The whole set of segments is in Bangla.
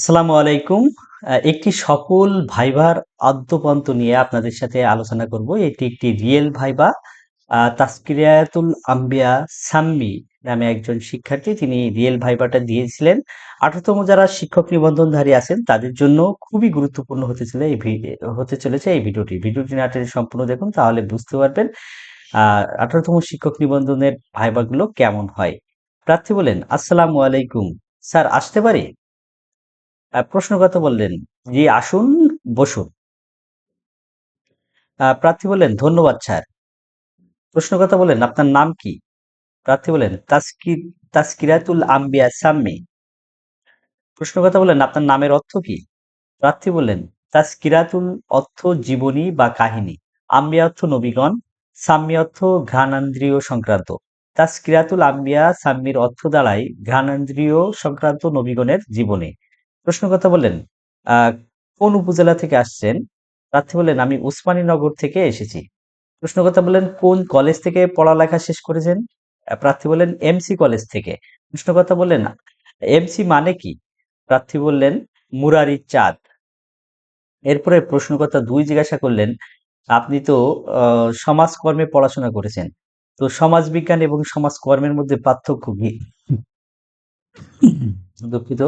আসসালামু আলাইকুম। একটি সকল ভাইবার আদ্যোপান্ত নিয়ে আপনাদের সাথে আলোচনা করব। এটি একটি রিয়েল ভাইবা। আ তাসকিরাতুল আম্বিয়া সাম্মী নামে একজন শিক্ষার্থী তিনি রিয়েল ভাইবাটা দিয়েছিলেন। ১৮ তম যারা শিক্ষক নিবন্ধনধারী আছেন, তাদের জন্য খুবই গুরুত্বপূর্ণ হতে চলে এই হতে চলেছে এই ভিডিওটি। ভিডিওটি না সম্পূর্ণ দেখুন, তাহলে বুঝতে পারবেন আ ১৮ তম শিক্ষক নিবন্ধনের ভাইবাগুলো কেমন হয়। প্রার্থী বলেন, "আসসালামু আলাইকুম। স্যার, আসতে পারি?" আ প্রশ্নকর্তা বললেন, "জি আসুন, বসুন।" প্রার্থী বললেন, "ধন্যবাদ স্যার।" প্রশ্নকর্তা বললেন, "আপনার নাম কি?" প্রার্থী বললেন, "তাসকি তাসকিরাতুল আম্বিয়া সাম্মী।" প্রশ্নকর্তা বললেন, "আপনার নামের অর্থ কি?" প্রার্থী বললেন, "তাসকিরাতুল অর্থ জীবনী বা কাহিনী, আম্বিয়া অর্থ নবীগণ, সাম্মি অর্থ ঘ্রাণেন্দ্রিয় সংক্রান্ত। তাসকিরাতুল আম্বিয়া সাম্মির অর্থ দাঁড়ায় ঘ্রাণেন্দ্রিয় সংক্রান্ত নবীগণের জীবনী।" প্রশ্নকর্তা বললেন, "আ কোন উপজেলা থেকে আসছেন?" প্রার্থী বললেন, "আমি উসমানীনগর থেকে এসেছি।" প্রশ্ন কথা বললেন, "কোন কলেজ থেকে পড়ালেখা শেষ করেছেন?" প্রার্থী বললেন, "এমসি কলেজ থেকে।" প্রশ্ন কথা বললেন, "এমসি মানে কি?" প্রার্থী বললেন, "মুরারি চাঁদ।" এরপরে প্রশ্নকর্তা দুই জিজ্ঞাসা করলেন, "আপনি তো সমাজকর্মে পড়াশোনা করেছেন। তো সমাজবিজ্ঞান এবং সমাজকর্মের মধ্যে পার্থক্য কি?" দুঃখিত।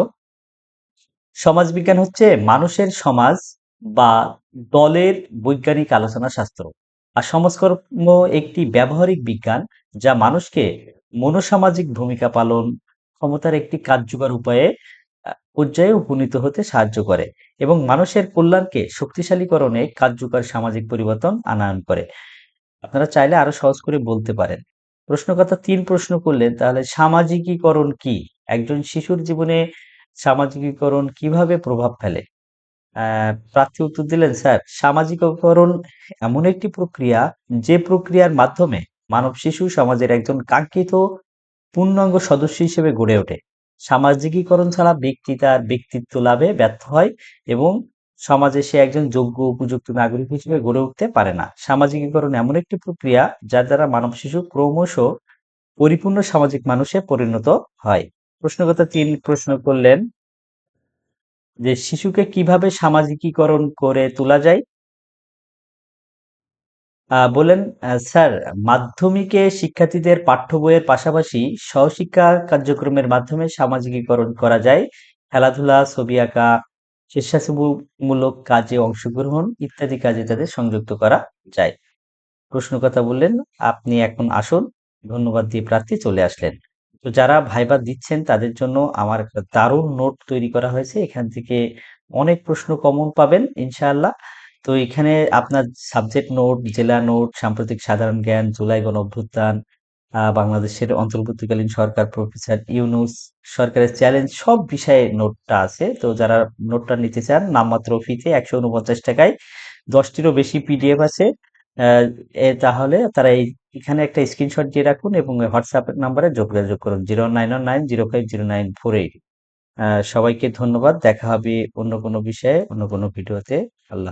সমাজবিজ্ঞান হচ্ছে মানুষের সমাজ বা দলের বৈজ্ঞানিক আলোচনা শাস্ত্র। আর সমাজকর্ম একটি ব্যবহারিক বিজ্ঞান যা মানুষকে মনোসামাজিক ভূমিকা পালন ক্ষমতার একটি কার্যকর উপায়ে পর্যায়ে উপনীত হতে সাহায্য করে এবং মানুষের কল্যাণকে শক্তিশালীকরণে কার্যকর সামাজিক পরিবর্তন আনয়ন করে। আপনারা চাইলে আরও সহজ করে বলতে পারেন। প্রশ্নকর্তা ৩ প্রশ্ন করলেন, "তাহলে সামাজিকীকরণ কি? একজন শিশুর জীবনে সামাজিকীকরণ কীভাবে প্রভাব ফেলে?" প্রার্থী উত্তর দিলেন, "স্যার, সামাজিকীকরণ এমন একটি প্রক্রিয়া যে প্রক্রিয়ার মাধ্যমে মানব শিশু সমাজের একজন কাঙ্ক্ষিত পূর্ণাঙ্গ সদস্য হিসেবে গড়ে ওঠে। সামাজিকীকরণ ছাড়া ব্যক্তি তার ব্যক্তিত্ব লাভে ব্যর্থ হয় এবং সমাজে সে একজন যোগ্য উপযুক্ত নাগরিক হিসেবে গড়ে উঠতে পারে না। সামাজিকীকরণ এমন একটি প্রক্রিয়া যার দ্বারা মানব শিশু ক্রমশ পরিপূর্ণ সামাজিক মানুষে পরিণত হয়।" প্রশ্নকর্তা ৩ প্রশ্ন করলেন যে, "শিশুকে কীভাবে সামাজিকীকরণ করে তোলা যায়?" আ বললেন, "স্যার, মাধ্যমিকে শিক্ষার্থীদের পাঠ্য বইয়ের পাশাপাশি সহশিক্ষা কার্যক্রমের মাধ্যমে সামাজিকীকরণ করা যায়। খেলাধুলা, ছবি আঁকা, স্বেচ্ছাসেবমূলক কাজে অংশগ্রহণ ইত্যাদি কাজে তাদের সংযুক্ত করা যায়।" প্রশ্ন কথা বললেন, "আপনি এখন আসুন।" ধন্যবাদ দিয়ে প্রার্থী চলে আসলেন। তো যারা ভাইবা দিচ্ছেন তাদের জন্য আমার একটা দারুণ নোট তৈরি করা হয়েছে। এখান থেকে অনেক প্রশ্ন কমন পাবেন ইনশাআল্লাহ। তো এখানে আপনার সাবজেক্ট নোট, জেলা নোট, সাম্প্রতিক সাধারণ জ্ঞান, জুলাই গণঅভ্যুত্থান, আ বাংলাদেশের অন্তর্বর্তীকালীন সরকার, প্রফেসর ইউনুস সরকারের চ্যালেঞ্জ সব বিষয়ে নোটটা আছে। তো যারা নোটটা নিতে চান নামমাত্র ফিতে ৳১৪৯ য় ১০ টিরও বেশি পিডিএফ আছে। তাহলে তারা এই এখানে একটা স্ক্রিনশট দিয়ে রাখুন এবং হোয়াটসঅ্যাপ নাম্বারে যোগাযোগ করুন জিরো 09190550948 নাইন সবাইকে ধন্যবাদ। দেখা হবে অন্য কোনো বিষয়ে, অন্য কোনো ভিডিওতে। আল্লাহ